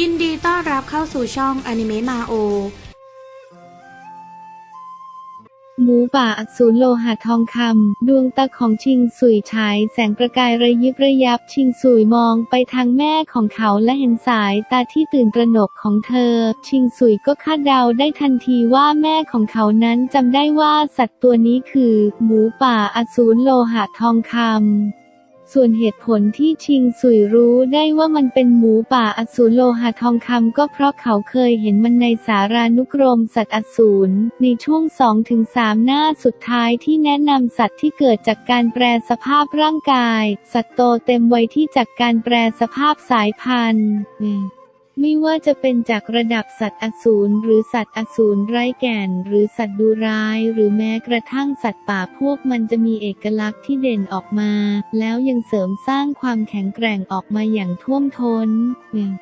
ยินดีต้อนรับเข้าสู่ช่องอนิเมะมาโอ หมูป่าอสูรโลหะทองคำดวงตาของชิงสุยฉายแสงประกายระยิบระยับชิงสุยมองไปทางแม่ของเขาและเห็นสายตาที่ตื่นตระหนกของเธอ ชิงสุยก็คาดเดาได้ทันทีว่าแม่ของเขานั้นจำได้ว่าสัตว์ตัวนี้คือ หมูป่าอสูรโลหะทองคำ ส่วนเหตุผลที่ชิงสุยรู้ได้ว่ามันเป็นหมูป่าอสูรโลหะทองคำก็เพราะเขาเคยเห็นมันในสารานุกรมสัตว์อสูรในช่วง 2-3 หน้าสุดท้ายที่แนะนำสัตว์ที่เกิดจากการแปรสภาพร่างกาย สัตว์โตเต็มวัยที่จากการแปรสภาพสายพันธุ์ ไม่ว่าจะเป็นจากระดับสัตว์อสูรหรือสัตว์อสูรไร้แก่น หรือสัตว์ดุร้าย หรือแม้กระทั่งสัตว์ป่าพวกมันจะมีเอกลักษณ์ที่เด่นออกมา แล้วยังเสริมสร้างความแข็งแกร่งออกมาอย่างท่วมท้นเนี่ย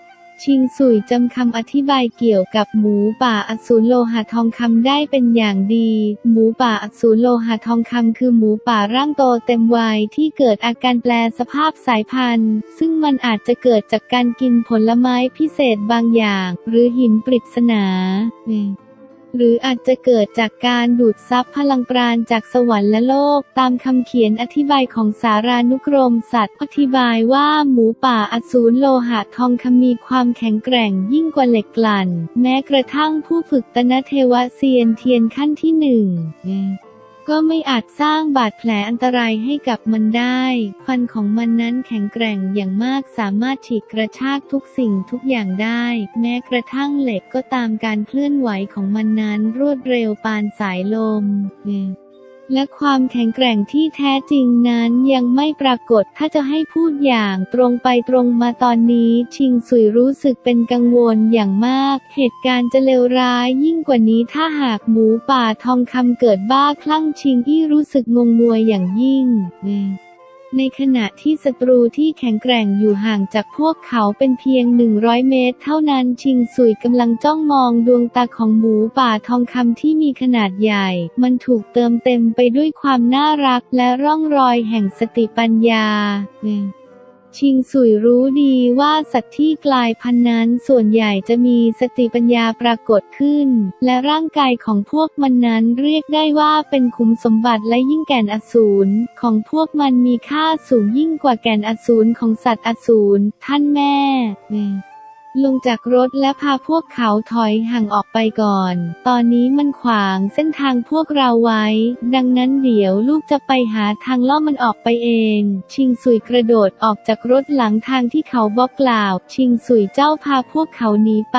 ชิงสุยจำคำอธิบายเกี่ยวกับหมูป่าอสูรโลหะทองคำได้เป็นอย่างดี หมูป่าอสูรโลหะทองคำคือหมูป่าร่างโตเต็มวัยที่เกิดอาการแปลสภาพสายพันธุ์ ซึ่งมันอาจจะเกิดจากการกินผลไม้พิเศษบางอย่าง หรือหินปริศนา หรืออาจจะเกิดจากการดูดซับพลังปราณจากสวรรค์และโลก ตามคำเขียนอธิบายของสารานุกรมสัตว์อธิบายว่าหมูป่าอสูรโลหะทองคำมีความแข็งแกร่งยิ่งกว่าเหล็กกลั่น แม้กระทั่งผู้ฝึกตนะเทวะเซียนเทียนขั้นที่หนึ่ง ก็ไม่อาจสร้างบาดแผลอันตรายให้กับมันได้ ฟันของมันนั้นแข็งแกร่งอย่างมากสามารถฉีกกระชากทุกสิ่งทุกอย่างได้ แม้กระทั่งเหล็กก็ตามการเคลื่อนไหวของมันนั้นรวดเร็วปานสายลมอืม และความแข็งแกร่งที่แท้จริงนั้นยังไม่ปรากฏถ้าจะให้พูดอย่างตรงไปตรงมาตอนนี้ ชิงสุยรู้สึกเป็นกังวลอย่างมาก เหตุการณ์จะเลวร้ายยิ่งกว่านี้ถ้าหากหมูป่าทองคำเกิดบ้าคลั่งชิงอี้รู้สึกงงงวยอย่างยิ่ง ในขณะที่ศัตรูที่แข็งแกร่งอยู่ห่างจากพวกเขาเป็นเพียง 100 เมตร เท่านั้นชิงสุยกำลังจ้องมองดวงตาของหมูป่าทองคำที่มีขนาดใหญ่ มันถูกเติมเต็มไปด้วยความน่ารักและร่องรอยแห่งสติปัญญาอ ชิงสุยรู้ดีว่าสัตว์ที่กลายพันธุ์นั้นส่วนใหญ่จะมีสติปัญญาปรากฏขึ้น และร่างกายของพวกมันนั้นเรียกได้ว่าเป็นขุมสมบัติและยิ่งแก่นอสูรของพวกมันมีค่าสูงยิ่งกว่าแก่นอสูรของสัตว์อสูรท่านแม่ ลงจากรถและพาพวกเขาถอยห่างออกไปก่อน ตอนนี้มันขวางเส้นทางพวกเราไว้ ดังนั้นเดี๋ยวลูกจะไปหาทางล่อมันออกไปเอง ชิงสุยกระโดดออกจากรถหลังทางที่เขาบอกกล่าว ชิงสุยเจ้าพาพวกเขาหนีไป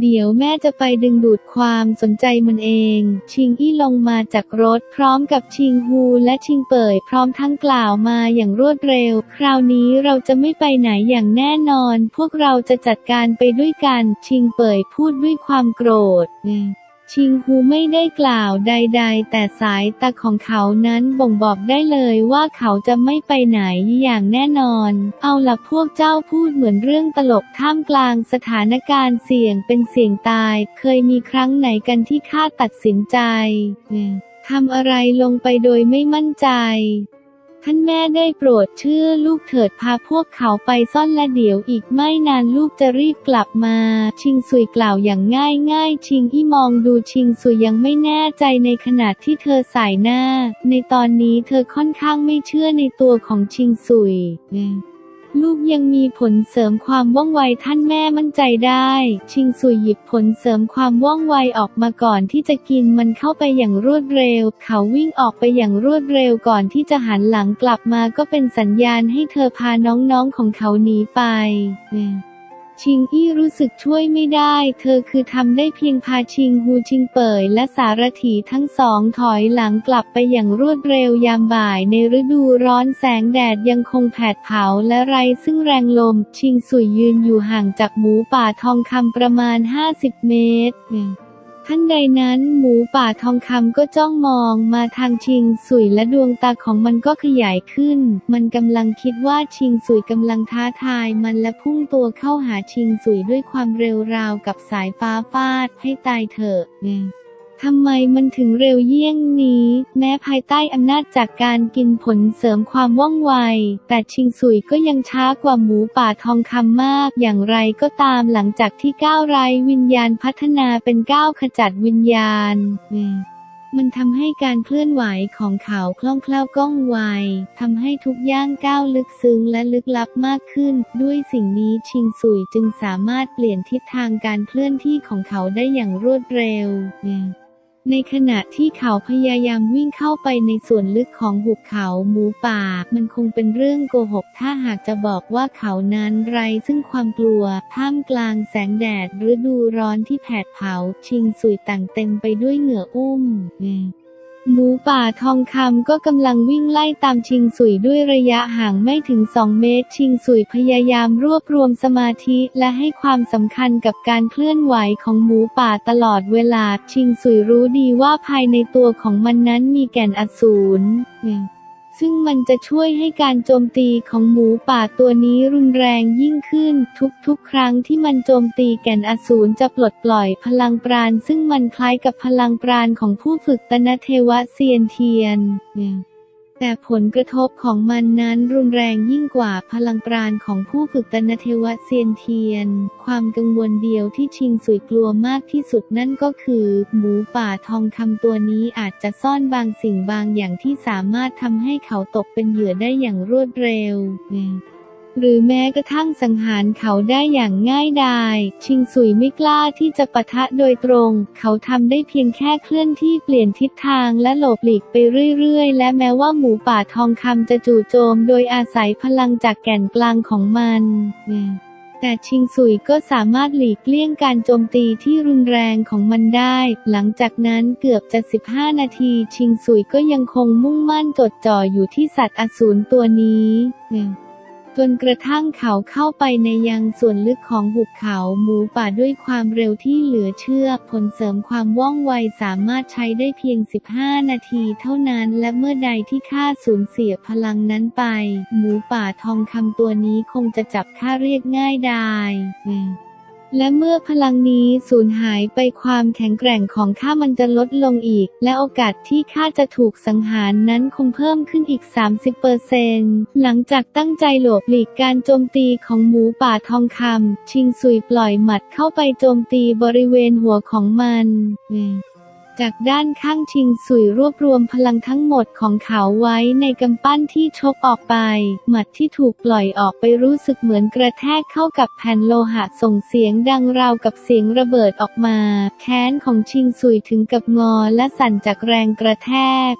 เดี๋ยวแม่จะไปดึงดูดความสนใจมันเอง ชิงอี้ลงมาจากรถพร้อมกับชิงฮูและชิงเปิยพร้อมทั้งกล่าวมาอย่างรวดเร็ว คราวนี้เราจะไม่ไปไหนอย่างแน่นอน พวกเราจะจัดการไปด้วยกัน ชิงเปิยพูดด้วยความโกรธ ชิงฮูไม่ได้กล่าวใด ๆ แต่สายตาของเขานั้นบ่งบอกได้เลยว่าเขาจะไม่ไปไหนอย่างแน่นอน เอาละพวกเจ้าพูดเหมือนเรื่องตลกท่ามกลางสถานการณ์เสี่ยงเป็นเสี่ยงตาย เคยมีครั้งไหนกันที่ข้าตัดสินใจทำอะไรลงไปโดยไม่มั่นใจ ท่านแม่ได้โปรดเชื่อลูกเถิดพาพวกเขาไปซ่อนและเดี๋ยวอีกไม่นานลูกจะรีบกลับมา ชิงสุยกล่าวอย่างง่ายง่ายชิงอี้มองดูชิงสุยยังไม่แน่ใจในขณะที่เธอสายหน้า ในตอนนี้เธอค่อนข้างไม่เชื่อในตัวของชิงสุย ลูกยังมีผลเสริมความว่องไวท่านแม่มั่นใจได้ ชิงสุยหยิบผลเสริมความว่องไวออกมาก่อนที่จะกินมันเข้าไปอย่างรวดเร็ว เขาวิ่งออกไปอย่างรวดเร็วก่อนที่จะหันหลังกลับมาก็เป็นสัญญาณให้เธอพาน้องๆของเขาหนีไป ชิงอี้รู้สึกช่วยไม่ได้ เธอคือทำได้เพียงพาชิงฮูชิงเป่ยและสารถีทั้งสองถอยหลังกลับไปอย่างรวดเร็วยามบ่ายในฤดูร้อนแสงแดดยังคงแผดเผาและไรซึ่งแรงลม ชิงสุยยืนอยู่ห่างจากหมูป่าทองคำประมาณ 50 เมตร ท่านใดนั้นหมูป่าทองคำก็จ้องมองมาทางชิงสุยและดวงตาของมันก็ขยายขึ้น มันกำลังคิดว่าชิงสุยกำลังท้าทายมันและพุ่งตัวเข้าหาชิงสุยด้วยความเร็วราวกับสายฟ้าฟาดให้ตายเถอะ ทำไมมันถึงเร็วเยี่ยงนี้ แม้ภายใต้อำนาจจากการกินผลเสริมความว่องไว แต่ชิงสุยก็ยังช้ากว่าหมูป่าทองคำมาก อย่างไรก็ตามหลังจากที่ก้าวไรวิญญาณพัฒนาเป็นก้าวขจัดวิญญาณมันทำให้การเคลื่อนไหวของเขาคล่องแคล่วก้องไวทำให้ทุกย่างก้าวลึกซึ้งและลึกลับมากขึ้น ด้วยสิ่งนี้ชิงสุยจึงสามารถเปลี่ยนทิศทางการเคลื่อนที่ของเขาได้อย่างรวดเร็ว ในขณะที่เขาพยายามวิ่งเข้าไปในส่วนลึกของหุบเขาหมูป่า มันคงเป็นเรื่องโกหก ถ้าหากจะบอกว่าเขานั้นไร้ซึ่งความกลัว ท่ามกลางแสงแดดฤดูร้อนที่แผดเผา ชิงสุยต่างเต็มไปด้วยเหงื่ออุ้มอืม หมูป่าทองคำก็กำลังวิ่งไล่ตามชิงสุยด้วยระยะห่างไม่ถึง 2 เมตร ชิงสุยพยายามรวบรวมสมาธิและให้ความสำคัญกับการเคลื่อนไหวของหมูป่าตลอดเวลา ชิงสุยรู้ดีว่าภายในตัวของมันนั้นมีแก่นอสูร ซึ่งมันจะช่วยให้การโจมตีของหมูป่าตัวนี้รุนแรงยิ่งขึ้น ทุกๆ ครั้งที่มันโจมตีแก่นอสูรจะปลดปล่อยพลังปราณ ซึ่งมันคล้ายกับพลังปราณของผู้ฝึกตนเทวะเซียนเทียน แต่ผลกระทบของมันนั้นรุนแรงยิ่งกว่าพลังปราณของผู้ฝึกตนเทวะเซียนเทียน ความกังวลเดียวที่ชิงสุยกลัวมากที่สุดนั่นก็คือ หมูป่าทองคำตัวนี้อาจจะซ่อนบางสิ่งบางอย่างที่สามารถทำให้เขาตกเป็นเหยื่อได้อย่างรวดเร็ว หรือแม้กระทั่งสังหารเขาได้อย่างง่ายดาย ชิงสุยไม่กล้าที่จะปะทะโดยตรง เขาทำได้เพียงแค่เคลื่อนที่เปลี่ยนทิศทางและหลบหลีกไปเรื่อยๆ และแม้ว่าหมูป่าทองคำจะจู่โจมโดยอาศัยพลังจากแก่นกลางของมันแต่ชิงสุยก็สามารถหลีกเลี่ยงการโจมตีที่รุนแรงของมันได้ หลังจากนั้นเกือบจะ 15 นาที ชิงสุยก็ยังคงมุ่งมั่นจดจ่ออยู่ที่สัตว์อสูรตัวนี้ จนกระทั่งเขาเข้าไปในยังส่วนลึกของหุบเขาหมูป่าด้วยความเร็วที่เหลือเชื่อ ผลเสริมความว่องไวสามารถใช้ได้เพียง 15 นาทีเท่านั้น และเมื่อใดที่ข้าสูญเสียพลังนั้นไป หมูป่าทองคำตัวนี้คงจะจับข้าเรียกง่ายได้ และเมื่อพลังนี้สูญหายไปความแข็งแกร่งของข้ามันจะลดลงอีก และโอกาสที่ข้าจะถูกสังหารนั้นคงเพิ่มขึ้นอีก 30%หลังจากตั้งใจหลบหลีกการโจมตีของหมูป่าทองคำชิงซุยปล่อยหมัดเข้าไปโจมตีบริเวณหัวของมันอืม จากด้านข้างชิงสุยรวบรวมพลังทั้งหมดของเขาไว้ในกำปั้นที่ชกออกไป หมัดที่ถูกปล่อยออกไปรู้สึกเหมือนกระแทกเข้ากับแผ่นโลหะส่งเสียงดังราวกับเสียงระเบิดออกมา แขนของชิงสุยถึงกับงอและสั่นจากแรงกระแทก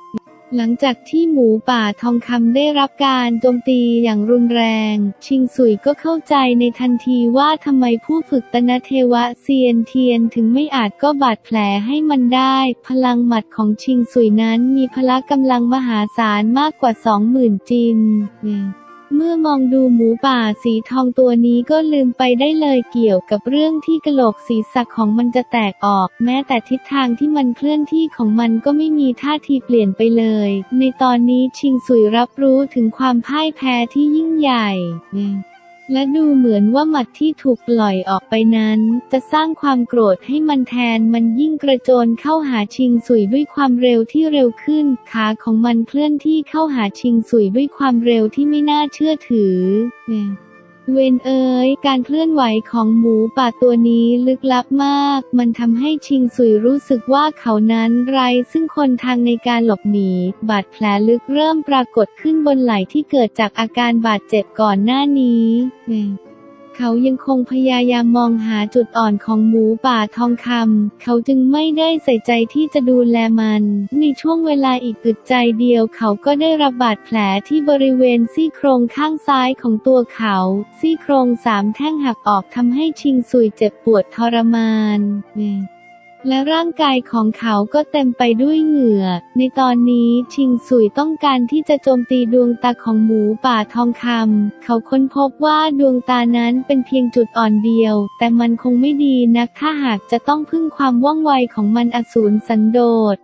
หลังจากที่หมูป่าทองคำได้รับการโจมตีอย่างรุนแรง ชิงสุยก็เข้าใจในทันทีว่าทำไมผู้ฝึกตนเทวะเซียนเทียนถึงไม่อาจก็บาดแผลให้มันได้ พลังหมัดของชิงสุยนั้นมีพละกำลังมหาศาลมากกว่าสองหมื่นจิน เมื่อมองดูหมูป่าสีทองตัวนี้ก็ลืมไปได้เลยเกี่ยวกับเรื่องที่กระโหลกศีรษะของมันจะแตกออก แม้แต่ทิศทางที่มันเคลื่อนที่ของมันก็ไม่มีท่าทีเปลี่ยนไปเลย ในตอนนี้ชิงสุยรับรู้ถึงความพ่ายแพ้ที่ยิ่งใหญ่ และดูเหมือนว่าหมัดที่ถูกปล่อยออกไปนั้น จะสร้างความโกรธให้มันแทนมันยิ่งกระโจนเข้าหาชิงสุยด้วยความเร็วที่เร็วขึ้น ขาของมันเคลื่อนที่เข้าหาชิงสุยด้วยความเร็วที่ไม่น่าเชื่อถือ เวนเอ๋ยการเคลื่อนไหวของหมูป่าตัวนี้ลึกลับมาก มันทำให้ชิงสุยรู้สึกว่าเขานั้นไร้ซึ่งคนทางในการหลบหนี บาดแผลลึกเริ่มปรากฏขึ้นบนไหล่ที่เกิดจากอาการบาดเจ็บก่อนหน้านี้ เขายังคงพยายามมองหาจุดอ่อนของหมูป่าทองคำ เขาจึงไม่ได้ใส่ใจที่จะดูแลมัน ในช่วงเวลาอีกอึดใจเดียวเขาก็ได้รับบาดแผลที่บริเวณซี่โครงข้างซ้ายของตัวเขา ซี่โครงสามแท่งหักออกทำให้ชิงซุยเจ็บปวดทรมาน และร่างกายของเขาก็เต็มไปด้วยเหงื่อ ในตอนนี้ชิงสุยต้องการที่จะโจมตีดวงตาของหมูป่าทองคำ เขาค้นพบว่าดวงตานั้นเป็นเพียงจุดอ่อนเดียว แต่มันคงไม่ดีนักถ้าหากจะต้องพึ่งความว่องไวของมันอสูรสันโดษ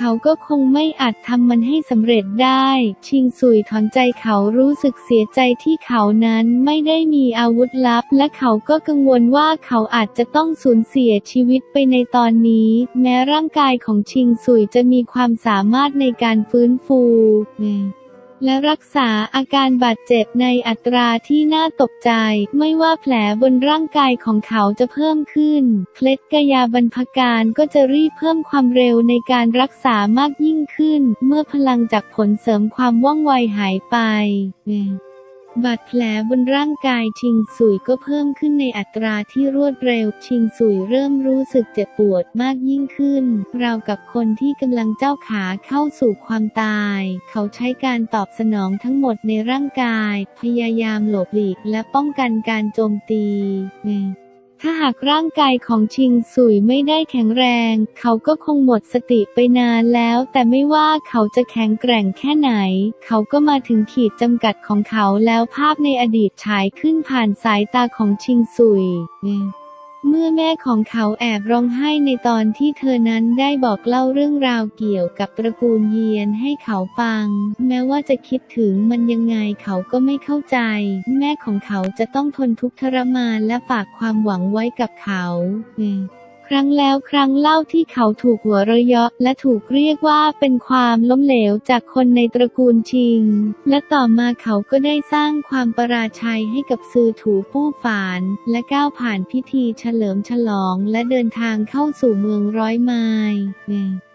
เขาก็คงไม่อาจทำมันให้สำเร็จได้ ชิงสุยถอนใจเขารู้สึกเสียใจที่เขานั้นไม่ได้มีอาวุธลับ และเขาก็กังวลว่าเขาอาจจะต้องสูญเสียชีวิตไปในตอนนี้ แม้ร่างกายของชิงสุยจะมีความสามารถในการฟื้นฟู และรักษาอาการบาดเจ็บในอัตราที่น่าตกใจ ไม่ว่าแผลบนร่างกายของเขาจะเพิ่มขึ้น เคล็ดกายาบรรพการก็จะรีบเพิ่มความเร็วในการรักษามากยิ่งขึ้น เมื่อพลังจากผลเสริมความว่องไวหายไป บาดแผลบนร่างกายชิงสุยก็เพิ่มขึ้นในอัตราที่รวดเร็ว ชิงสุยเริ่มรู้สึกเจ็บปวดมากยิ่งขึ้น ราวกับคนที่กำลังเจ้าขาเข้าสู่ความตาย เขาใช้การตอบสนองทั้งหมดในร่างกาย พยายามหลบหลีกและป้องกันการโจมตี ถ้าหากร่างกายของชิงสุยไม่ได้แข็งแรง เขาก็คงหมดสติไปนานแล้ว แต่ไม่ว่าเขาจะแข็งแกร่งแค่ไหน เขาก็มาถึงขีดจำกัดของเขาแล้วภาพในอดีตฉายขึ้นผ่านสายตาของชิงสุย เมื่อแม่ของเขาแอบร้องไห้ในตอนที่เธอนั้นได้บอกเล่าเรื่องราวเกี่ยวกับตระกูลเยียนให้เขาฟัง แม้ว่าจะคิดถึงมันยังไงเขาก็ไม่เข้าใจ แม่ของเขาจะต้องทนทุกข์ทรมานและฝากความหวังไว้กับเขาอืม ครั้งแล้วครั้งเล่าที่เขาถูกหัวเราะเยาะและถูกเรียกว่าเป็นความล้มเหลวจากคนในตระกูลชิง และต่อมาเขาก็ได้สร้างความประราชัยให้กับซือถูผู้ฝาน และก้าวผ่านพิธีเฉลิมฉลองและเดินทางเข้าสู่เมืองร้อยไมล์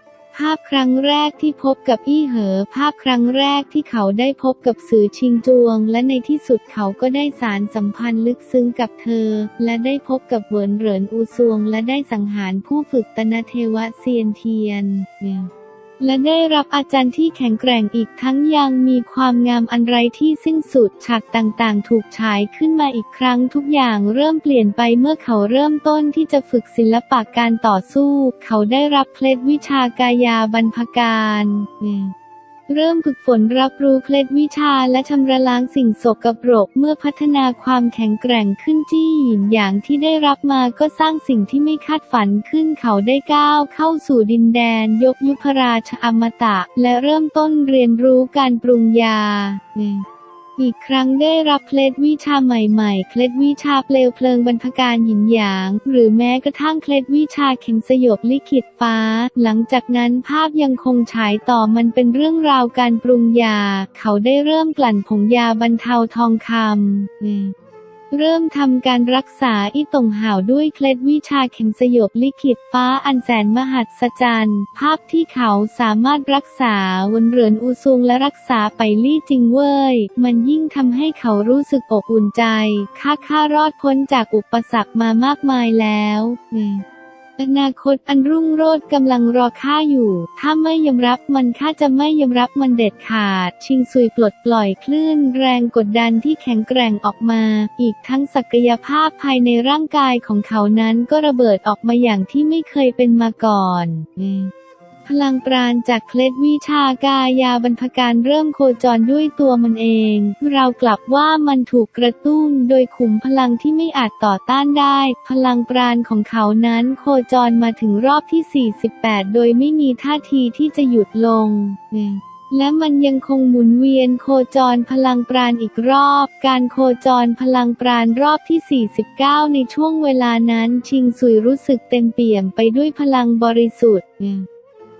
าพครั้งแรกที่พบกับอี้เหอ ภาพครั้งแรกที่เขาได้พบกับสือชิงจวง และในที่สุดเขาก็ได้สารสัมพันธ์ลึกซึ้งกับเธอ และได้พบกับเหวินเหรินอูซวง และได้สังหารผู้ฝึกตนเทวะเซียนเทียน และได้รับอาจารย์ที่แข็งแกร่งอีกทั้งยังมีความงามอันไรที่สิ้นสุดฉากต่างๆ ถูกฉายขึ้นมาอีกครั้งทุกอย่างเริ่มเปลี่ยนไปเมื่อเขาเริ่มต้นที่จะฝึกศิลปะการต่อสู้ เขาได้รับเคล็ดวิชากายาบรรพการ เริ่มฝึกฝนรับรู้เคล็ดวิชาและชำระล้างสิ่งสกปรกเมื่อพัฒนาความแข็งแกร่งขึ้นจี้หยินอย่างที่ได้รับมาก็สร้างสิ่งที่ไม่คาดฝันขึ้นเขาได้ก้าวเข้าสู่ดินแดนยกยุพราชอมตะ และเริ่มต้นเรียนรู้การปรุงยา อีกครั้งได้รับเคล็ดวิชาใหม่ๆ เคล็ดวิชาเปลวเพลิงบรรพการหยินหยาง หรือแม้กระทั่งเคล็ดวิชาเข็มสยบลิขิตฟ้า หลังจากนั้นภาพยังคงฉายต่อมันเป็นเรื่องราวการปรุงยา เขาได้เริ่มกลั่นผงยาบรรเทาทองคำ เริ่มทำการรักษาอีตงห่าวด้วยเคล็ดวิชาเข็มสยบลิขิตฟ้าอันแสนมหัศจรรย์ ภาพที่เขาสามารถรักษาวนเรือนอูซุงและรักษาไปลี่จิงเว่ย มันยิ่งทำให้เขารู้สึกอบอุ่นใจค่าค่ารอดพ้นจากอุปสรรคมามากมายแล้ว อนาคตอันรุ่งโรจน์กำลังรอข้าอยู่ ถ้าไม่ยอมรับมันข้าจะไม่ยอมรับมันเด็ดขาด ชิงซุยปลดปล่อยคลื่นแรงกดดันที่แข็งแกร่งออกมา อีกทั้งศักยภาพภายในร่างกายของเขานั้นก็ระเบิดออกมาอย่างที่ไม่เคยเป็นมาก่อน ลังปราณจากเคล็ดวิชากายาบรรพการเริ่มโคจรด้วยตัวมันเอง เรากลับว่ามันถูกกระตุ้นโดยขุมพลังที่ไม่อาจต่อต้านได้ พลังปราณของเขานั้นโคจรมาถึงรอบที่ 48 โดยไม่มีท่าทีที่จะหยุดลงและมันยังคงหมุนเวียนโคจรพลังปราณอีกรอบ การโคจรพลังปราณรอบที่ 49 ในช่วงเวลานั้นชิงสุยรู้สึกเต็มเปี่ยมไปด้วยพลังบริสุทธิ์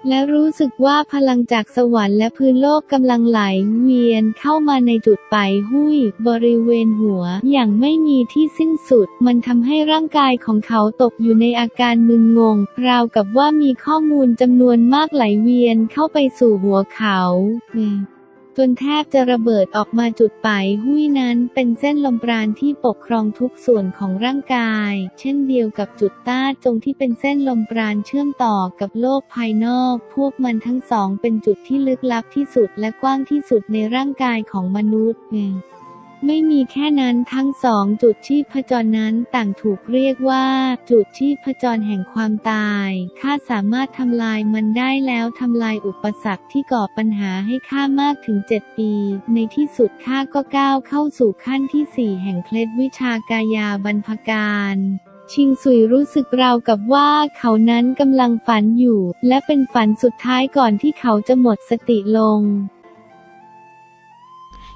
และรู้สึกว่าพลังจากสวรรค์และพื้นโลกกำลังไหลเวียนเข้ามาในจุดปลายหุ้ย บริเวณหัว อย่างไม่มีที่สิ้นสุด มันทำให้ร่างกายของเขาตกอยู่ในอาการมึนงง ราวกับว่ามีข้อมูลจำนวนมากไหลเวียนเข้าไปสู่หัวเขา จนแทบจะระเบิดออกมาจุดปลายหุ้ยนั้นเป็นเส้นลมปราณที่ปกครองทุกส่วนของร่างกาย เช่นเดียวกับจุดต้าจงที่เป็นเส้นลมปราณเชื่อมต่อกับโลกภายนอก พวกมันทั้งสองเป็นจุดที่ลึกลับที่สุดและกว้างที่สุดในร่างกายของมนุษย์ ไม่มีแค่นั้นทั้งสองจุดชีพจรนั้นต่างถูกเรียกว่า จุดชีพจรแห่งความตาย ข้าสามารถทำลายมันได้แล้วทำลายอุปสรรคที่ก่อปัญหาให้ข้ามากถึงเจ็ดปี ในที่สุดข้าก็ก้าวเข้าสู่ขั้นที่สี่แห่งเคล็ดวิชากายาบรรพการชิงซุยรู้สึกราวกับว่าเขานั้นกำลังฝันอยู่ และเป็นฝันสุดท้ายก่อนที่เขาจะหมดสติลง